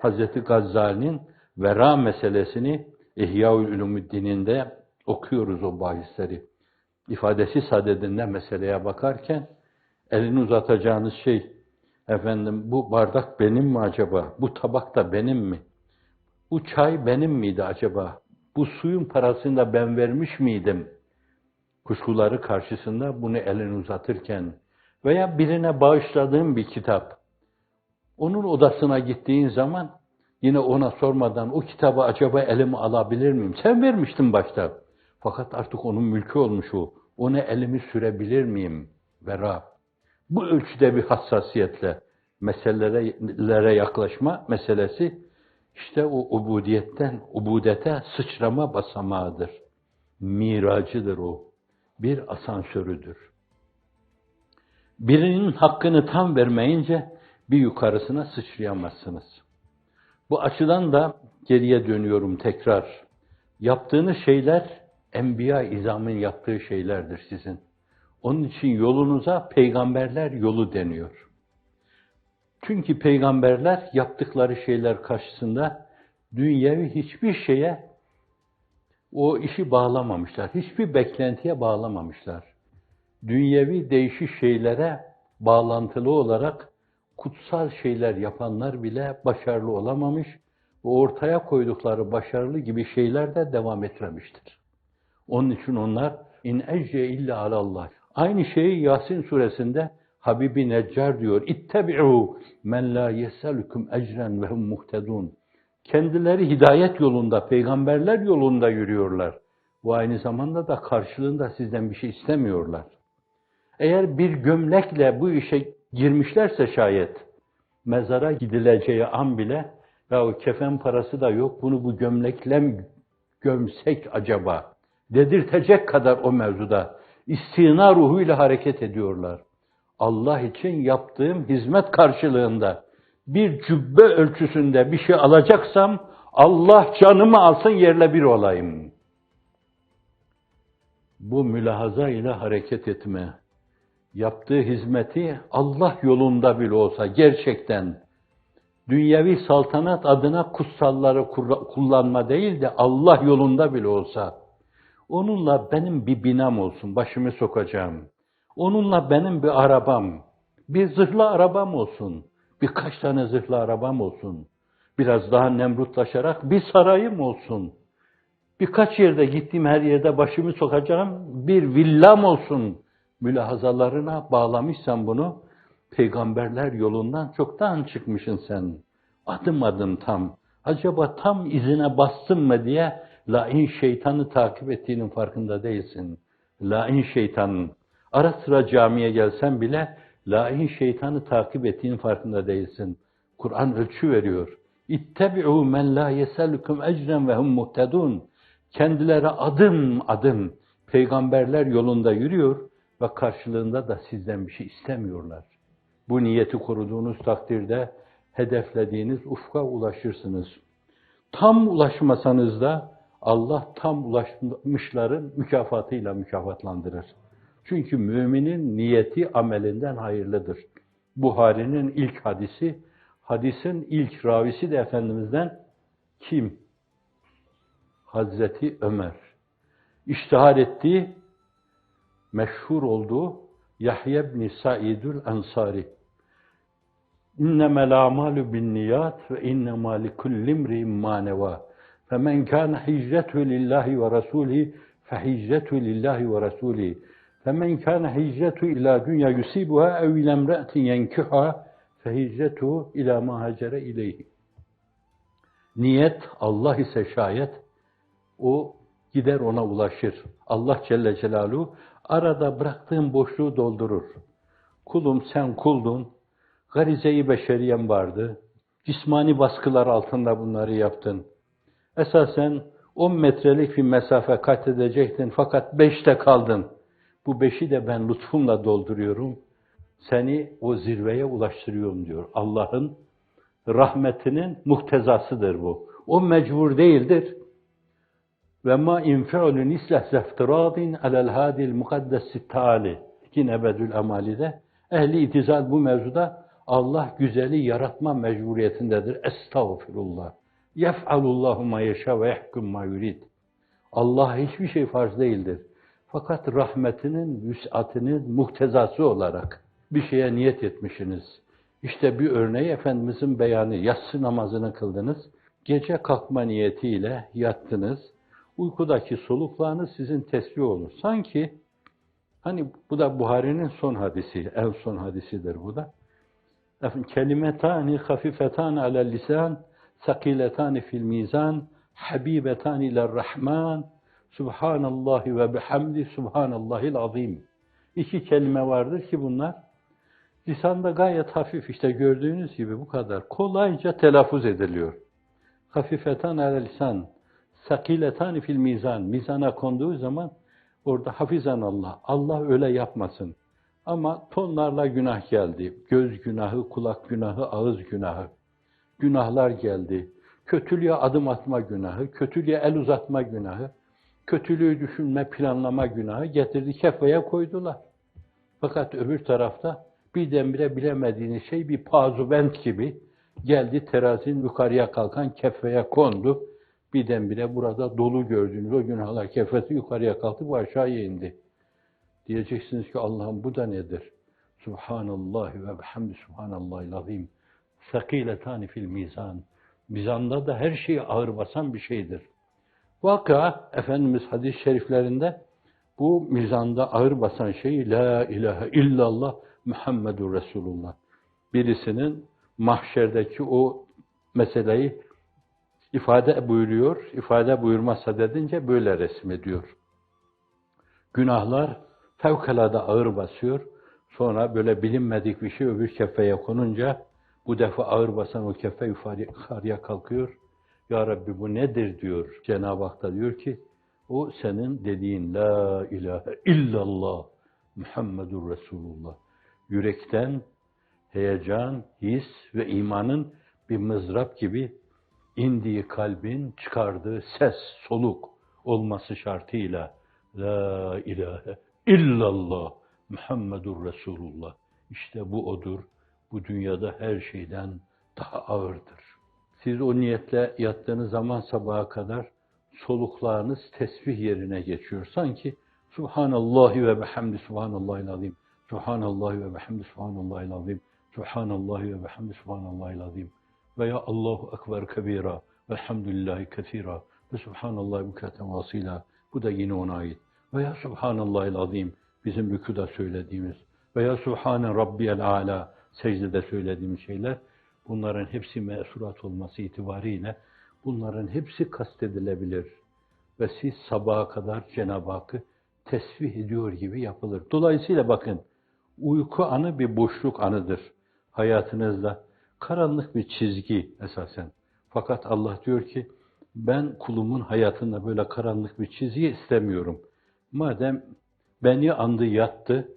Hazreti Gazali'nin vera meselesini İhya-ül Ulumuddin'inde okuyoruz o bahisleri. İfadesi sadedinde meseleye bakarken elini uzatacağınız şey efendim bu bardak benim mi acaba? Bu tabak da benim mi? Bu çay benim miydi acaba? Bu suyun parasını da ben vermiş miydim? Kuşkuları karşısında bunu elini uzatırken veya birine bağışladığım bir kitap, onun odasına gittiğin zaman yine ona sormadan o kitabı acaba elime alabilir miyim? Sen vermiştin başta. Fakat artık onun mülkü olmuş o. Ona elimi sürebilir Ve Rab, Bu ölçüde bir hassasiyetle meselelere yaklaşma meselesi işte o ubudiyetten ubudete sıçrama basamağıdır. Miracıdır o. Bir asansörüdür. Birinin hakkını tam vermeyince bir yukarısına sıçrayamazsınız. Bu açıdan da geriye dönüyorum tekrar. Yaptığınız şeyler enbiya izamın yaptığı şeylerdir sizin. Onun için yolunuza peygamberler yolu deniyor. Çünkü peygamberler yaptıkları şeyler karşısında dünyevi hiçbir şeye o işi bağlamamışlar. Hiçbir beklentiye bağlamamışlar. Dünyevi değişik şeylere bağlantılı olarak kutsal şeyler yapanlar bile başarılı olamamış ve ortaya koydukları başarılı gibi şeyler de devam etmemiştir. Onun için onlar in ecce illa alallah. Aynı şeyi Yasin suresinde Habibi Neccar diyor. İttebi'u men la yeselukum ecren ve hum muhtedun. Kendileri hidayet yolunda, peygamberler yolunda yürüyorlar. Bu aynı zamanda da karşılığında sizden bir şey istemiyorlar. Eğer bir gömlekle bu işe girmişlerse şayet, mezara gidileceği an bile, ya o kefen parası da yok, bunu bu gömlekle mi gömsek acaba? Dedirtecek kadar o mevzuda istina ruhuyla hareket ediyorlar. Allah için yaptığım hizmet karşılığında bir cübbe ölçüsünde bir şey alacaksam Allah canımı alsın yerle bir olayım. Bu mülahaza ile hareket etme, yaptığı hizmeti Allah yolunda bile olsa gerçekten dünyevi saltanat adına kutsalları kullanma değil de Allah yolunda bile olsa onunla benim bir binam olsun, başımı sokacağım. Onunla benim bir arabam, bir zırhlı arabam olsun. Birkaç tane zırhlı arabam olsun. Biraz daha nemrutlaşarak bir sarayım olsun. Birkaç yerde gittiğim her yerde başımı sokacağım bir villam olsun. Mülahazalarına bağlamışsan bunu, peygamberler yolundan çoktan çıkmışsın sen. Adım adım tam. Acaba tam izine bastın mı diye lain şeytanı takip ettiğinin farkında değilsin. Lain şeytanın. Ara sıra camiye gelsen bile lain şeytanı takip ettiğin farkında değilsin. Kur'an ölçü veriyor. İttebi'u men la yeselukum ecren ve hum muhtedun. Kendileri adım adım peygamberler yolunda yürüyor ve karşılığında da sizden bir şey istemiyorlar. Bu niyeti koruduğunuz takdirde hedeflediğiniz ufka ulaşırsınız. Tam ulaşmasanız da Allah tam ulaşmışların mükafatıyla mükafatlandırır. Çünkü müminin niyeti amelinden hayırlıdır. Buhari'nin ilk hadisi, hadisin ilk ravisi de Efendimiz'den kim? Hazreti Ömer. İştihar ettiği, meşhur olduğu Yahya ibn Saidül Ensari. İnnemel amalu bin niyat ve innema li kulli imri'in ma neva. Femen kana hicretu lillahi ve rasulihi fehicretu lillahi ve rasulihi. Femen kana hicretu ila dünya yusibuha ev ila imra'atin yenkiha fehicretu ila ma hacere ileyhi. Niyet Allah ise şayet o gider ona ulaşır. Allah Celle Celaluhu arada bıraktığın boşluğu doldurur. Kulum sen kuldun, garize-i beşeriyen vardı, cismani baskılar altında bunları yaptın. Esasen 10 metrelik bir mesafe kat edecektin fakat 5'te kaldın. Bu beşi de ben lütfumla dolduruyorum. Seni o zirveye ulaştırıyorum diyor. Allah'ın rahmetinin muhtezasıdır bu. O mecbur değildir. Ve ma infi'lun islah zeftiradin alel hadil mukaddes taali. Yine Bedül Amali'de ehli itizal bu mevzuda Allah güzeli yaratma mecburiyetindedir. Estağfirullah. Yef'alullahu ma yeşâ ve yehkum ma yurid. Allah hiçbir şey farz değildir. Fakat rahmetinin, vüs'atinin muhtezası olarak bir şeye niyet etmişsiniz. İşte bir örneği Efendimizin beyanı. Yatsı namazını kıldınız. Gece kalkma niyetiyle yattınız. Uykudaki soluklarınız sizin tesbih olur. Sanki hani bu da Buhari'nin son hadisi, en son hadisidir bu da. Kelimetani hafifetan alel lisan, sakiletani fil mizan, habibetani iler rahman, subhanallahi ve bihamdi subhanallahil azim. İki kelime vardır ki bunlar lisanda gayet hafif işte gördüğünüz gibi bu kadar kolayca telaffuz ediliyor. Hafifetan alel lisan, sakiletani fil mizan. Mizana konduğu zaman orada hafizan Allah. Allah öyle yapmasın. Ama tonlarla günah geldi. Göz günahı, kulak günahı, ağız günahı. Günahlar geldi. Kötülüğe adım atma günahı, kötülüğe el uzatma günahı, kötülüğü düşünme, planlama günahı getirdi kefeye koydular. Fakat öbür tarafta birdenbire bilemediğiniz şey bir pazubent gibi geldi terazinin yukarıya kalkan kefeye kondu. Birdenbire burada dolu gördüğünüz o günahlar kefesi yukarıya kalktı, bu aşağıya indi. Diyeceksiniz ki Allah'ım bu da nedir? Subhanallah ve bihamdi subhanallahil azim. Sakiletani fil mizan. Mizanda da her şeyi ağır basan bir şeydir. Vaka Efendimiz hadis-i şeriflerinde bu mizanda ağır basan şey La ilahe illallah Muhammedur Resulullah. Birisinin mahşerdeki o meseleyi ifade buyuruyor. ifade buyurmazsa dedince böyle resmediyor. Günahlar fevkalade ağır basıyor. Sonra böyle bilinmedik bir şey öbür kefeye konunca bu defa ağır basan o kefe yukarıya kalkıyor. Ya Rabbi bu nedir diyor. Cenab-ı Hak da diyor ki o senin dediğin La ilahe illallah Muhammedur Resulullah. Yürekten heyecan, his ve imanın bir mızrap gibi indiği kalbin çıkardığı ses, soluk olması şartıyla La ilahe illallah Muhammedur Resulullah. İşte bu odur. Bu dünyada her şeyden daha ağırdır. Siz o niyetle yattığınız zaman sabaha kadar soluklarınız tesbih yerine geçiyor. Sanki Subhanallahi ve bihamdi subhanallahil azim. Subhanallahi ve bihamdi subhanallahil azim. Subhanallahi ve bihamdi subhanallahil azim. Veya Allahu ekber kebira velhamdülillahi kesira ve subhanallahi bukaten vasila. Bu da yine ona ait. Veya subhanallahil azim bizim rükuda söylediğimiz veya Subhane Rabbiyel Ala secdede söylediğimiz şeyler bunların hepsi mesurat olması itibariyle bunların hepsi kastedilebilir. Ve siz sabaha kadar Cenab-ı Hakk'ı tesbih ediyor gibi yapılır. Dolayısıyla bakın uyku anı bir boşluk anıdır hayatınızda. Karanlık bir çizgi esasen. Fakat Allah diyor ki ben kulumun hayatında böyle karanlık bir çizgi istemiyorum. Madem beni andı yattı,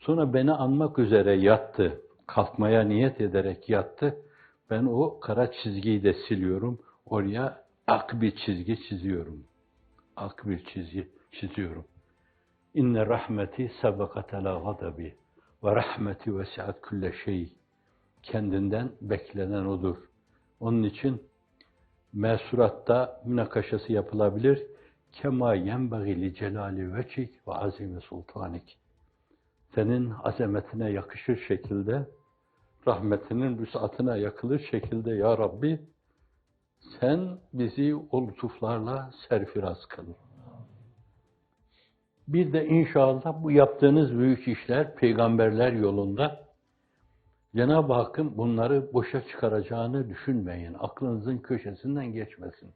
sonra beni anmak üzere yattı, kalkmaya niyet ederek yattı, ben o kara çizgiyi de siliyorum, oraya ak bir çizgi çiziyorum. Ak bir çizgi çiziyorum. İnne rahmeti sabakat ala gadabi ve rahmeti vesiat külle şey. Kendinden beklenen odur. Onun için mesuratta münakaşası yapılabilir. Kema yenbaghi li celali veçik ve azimi sultanik. Senin azametine yakışır şekilde, rahmetinin vüsatına yakılır şekilde ya Rabbi, sen bizi o lütuflarla serfiraz kıl. Bir de inşallah bu yaptığınız büyük işler peygamberler yolunda Cenab-ı Hakk'ın bunları boşa çıkaracağını düşünmeyin. Aklınızın köşesinden geçmesin.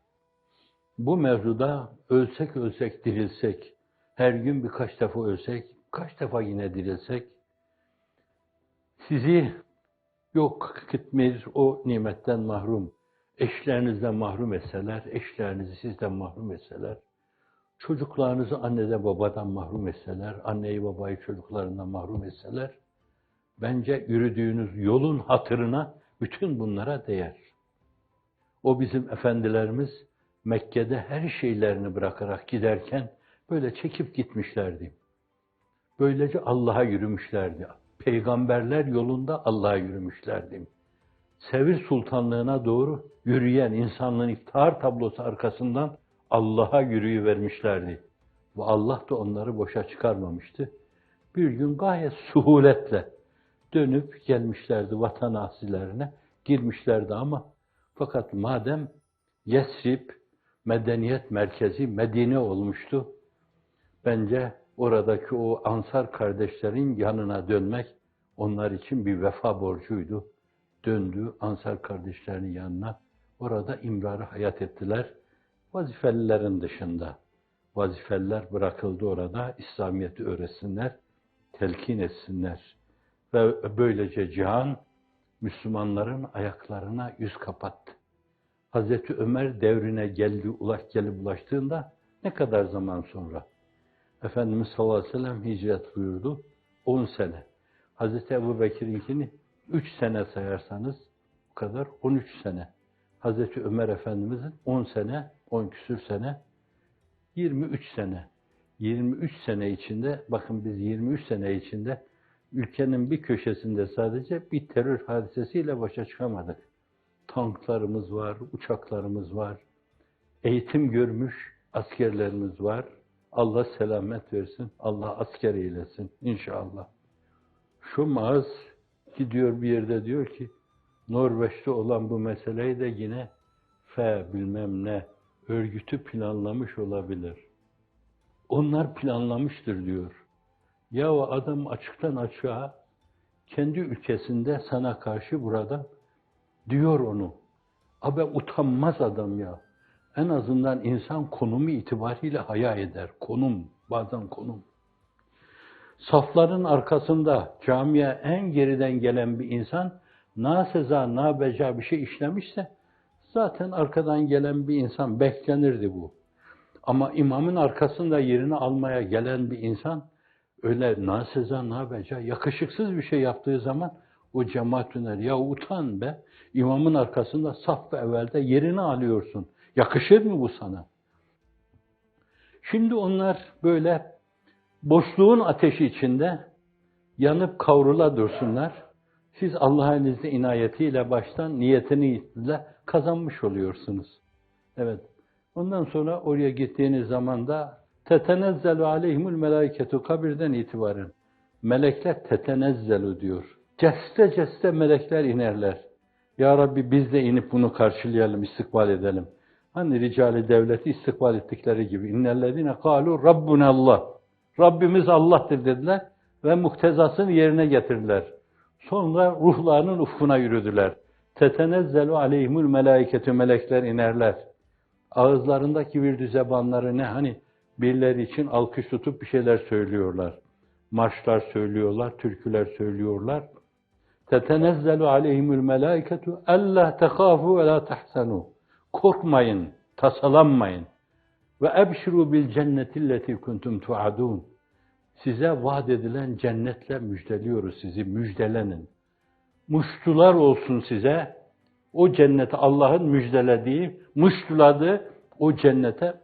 Bu mevzuda ölsek ölsek dirilsek, her gün birkaç defa ölsek, kaç defa yine dirilsek, sizi yok gitmeyiz o nimetten mahrum, eşlerinizden mahrum etseler, eşlerinizi sizden mahrum etseler, çocuklarınızı anneden babadan mahrum etseler, anneyi babayı çocuklarından mahrum etseler, bence yürüdüğünüz yolun hatırına bütün bunlara değer. O bizim efendilerimiz Mekke'de her şeylerini bırakarak giderken böyle çekip gitmişlerdi. Böylece Allah'a yürümüşlerdi. peygamberler yolunda Allah'a yürümüşlerdi. Sevir Sultanlığına doğru yürüyen insanlığın iftihar tablosu arkasından Allah'a yürüyüvermişlerdi. Ve Allah da onları boşa çıkarmamıştı. Bir gün gayet suhuletle dönüp gelmişlerdi vatan asilerine, girmişlerdi ama fakat madem Yesrib medeniyet merkezi Medine olmuştu, bence oradaki o Ansar kardeşlerin yanına dönmek onlar için bir vefa borcuydu. Döndü Ansar kardeşlerinin yanına. Orada imrarı hayat ettiler. Vazifelilerin dışında. Vazifeliler bırakıldı orada. İslamiyet'i öğretsinler, telkin etsinler. Ve böylece cihan Müslümanların ayaklarına yüz kapattı. Hazreti Ömer devrine geldi, ulaş gelip ulaştığında ne kadar zaman sonra? Efendimiz sallallahu aleyhi ve sellem hicret buyurdu. 10 sene. Hazreti Ebu Bekir'inkini 3 sene sayarsanız bu kadar 13 sene. Hazreti Ömer Efendimiz'in 10 sene, 10 küsür sene, 23 sene. 23 sene içinde, bakın biz 23 sene içinde ülkenin bir köşesinde sadece bir terör hadisesiyle başa çıkamadık. Tanklarımız var, uçaklarımız var, eğitim görmüş askerlerimiz var. Allah selamet versin, Allah asker eylesin inşallah. Şu Maaz gidiyor bir yerde diyor ki, Norveç'te olan bu meseleyi de yine F bilmem ne örgütü planlamış olabilir. Onlar planlamıştır diyor. Ya o adam açıktan açığa kendi ülkesinde sana karşı burada diyor onu. Abi utanmaz adam ya. En azından insan konumu itibariyle haya eder. Konum, bazen konum. Safların arkasında camiye en geriden gelen bir insan na seza, na beca bir şey işlemişse zaten arkadan gelen bir insan beklenirdi bu. Ama imamın arkasında yerini almaya gelen bir insan öyle na seza, na beca, yakışıksız bir şey yaptığı zaman o cemaat döner. Ya utan be, imamın arkasında saf ve evvelde yerini alıyorsun. Yakışır mı bu sana? Şimdi onlar böyle boşluğun ateşi içinde yanıp kavrula dursunlar. Siz Allah'ın izni inayetiyle baştan niyetiniyle kazanmış oluyorsunuz. Evet. Ondan sonra oraya gittiğiniz zaman da tetenezzelu aleyhimul melaiketu kabirden itibaren melekler tetenezzelu diyor. Ceste ceste melekler inerler. Ya Rabbi biz de inip bunu karşılayalım, istikbal edelim. Hani ricali devleti istikbal ettikleri gibi. İnnellezine kalu Rabbuna Allah. Rabbimiz Allah'tır dediler ve muhtezasını yerine getirdiler. Sonra ruhlarının ufkuna yürüdüler. Tetenezzelu aleyhimul melaiketü melekler inerler. Ağızlarındaki bir zebanları ne hani birileri için alkış tutup bir şeyler söylüyorlar. Marşlar söylüyorlar, türküler söylüyorlar. Tetenezzelu aleyhimul melaiketuella tehafu ve la tahsenu. Korkmayın, tasalanmayın. Ve ebşiru bil cennetilleti kuntum tuadun. Size vaat edilen cennetle müjdeliyoruz sizi, müjdelenin. Muştular olsun size. O cennete Allah'ın müjdelediği, muştuladığı o cennete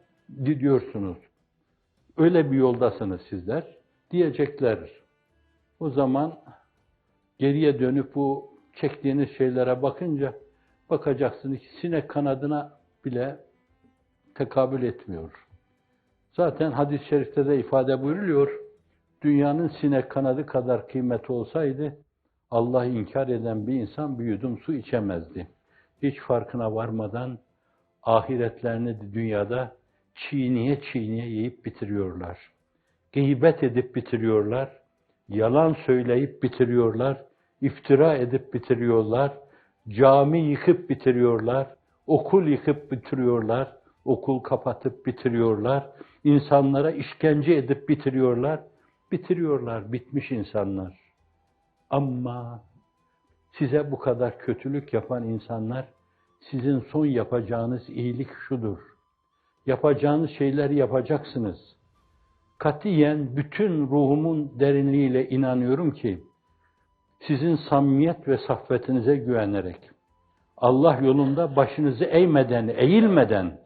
gidiyorsunuz. Öyle bir yoldasınız sizler diyecekler. O zaman geriye dönüp bu çektiğiniz şeylere bakınca bakacaksınız ki sinek kanadına bile tekabül etmiyor. Zaten hadis-i şerifte de ifade buyuruluyor. Dünyanın sinek kanadı kadar kıymeti olsaydı Allah'ı inkar eden bir insan bir yudum su içemezdi. Hiç farkına varmadan ahiretlerini dünyada çiğniye çiğniye yiyip bitiriyorlar. Gıybet edip bitiriyorlar. Yalan söyleyip bitiriyorlar. iftira edip bitiriyorlar. Cami yıkıp bitiriyorlar. Okul yıkıp bitiriyorlar. Okul kapatıp bitiriyorlar. İnsanlara işkence edip bitiriyorlar. Bitiriyorlar, bitmiş insanlar. Ama size bu kadar kötülük yapan insanlar, sizin son yapacağınız iyilik şudur. Yapacağınız şeyleri yapacaksınız. Katiyen bütün ruhumun derinliğiyle inanıyorum ki, sizin samimiyet ve saffetinize güvenerek, Allah yolunda başınızı eğmeden, eğilmeden,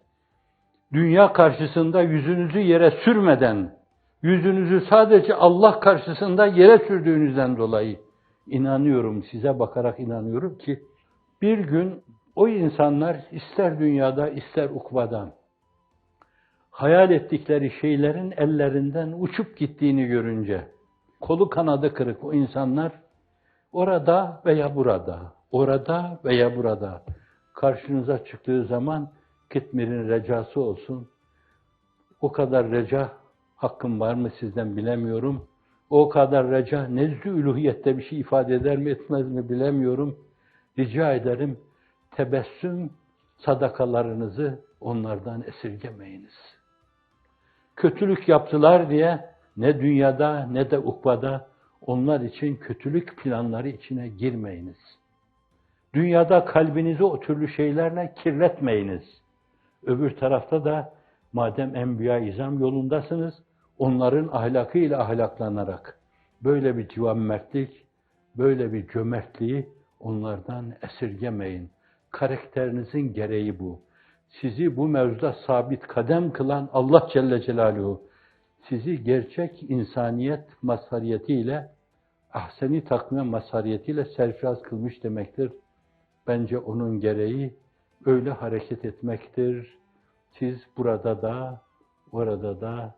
dünya karşısında yüzünüzü yere sürmeden, Yüzünüzü sadece Allah karşısında yere sürdüğünüzden dolayı inanıyorum, size bakarak inanıyorum ki bir gün o insanlar ister dünyada ister ukvada hayal ettikleri şeylerin ellerinden uçup gittiğini görünce kolu kanadı kırık o insanlar orada veya burada, orada veya burada karşınıza çıktığı zaman Kitmir'in recası olsun. O kadar reca hakkım var mı sizden bilemiyorum. O kadar reca nezdü üluhiyette bir şey ifade eder mi etmez mi bilemiyorum. Rica ederim tebessüm sadakalarınızı onlardan esirgemeyiniz. Kötülük yaptılar diye ne dünyada ne de ukvada onlar için kötülük planları içine girmeyiniz. Dünyada kalbinizi o türlü şeylerle kirletmeyiniz. Öbür tarafta da madem enbiya izam yolundasınız, onların ahlakıyla ahlaklanarak böyle bir civan mertlik, böyle bir cömertliği onlardan esirgemeyin. Karakterinizin gereği bu. Sizi bu mevzuda sabit kadem kılan Allah Celle Celaluhu, sizi gerçek insaniyet mazhariyetiyle, ahseni takvime mazhariyetiyle serfiraz kılmış demektir. Bence onun gereği öyle hareket etmektir. Siz burada da, orada da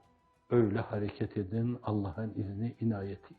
öyle hareket edin Allah'ın izni, inayetiyle.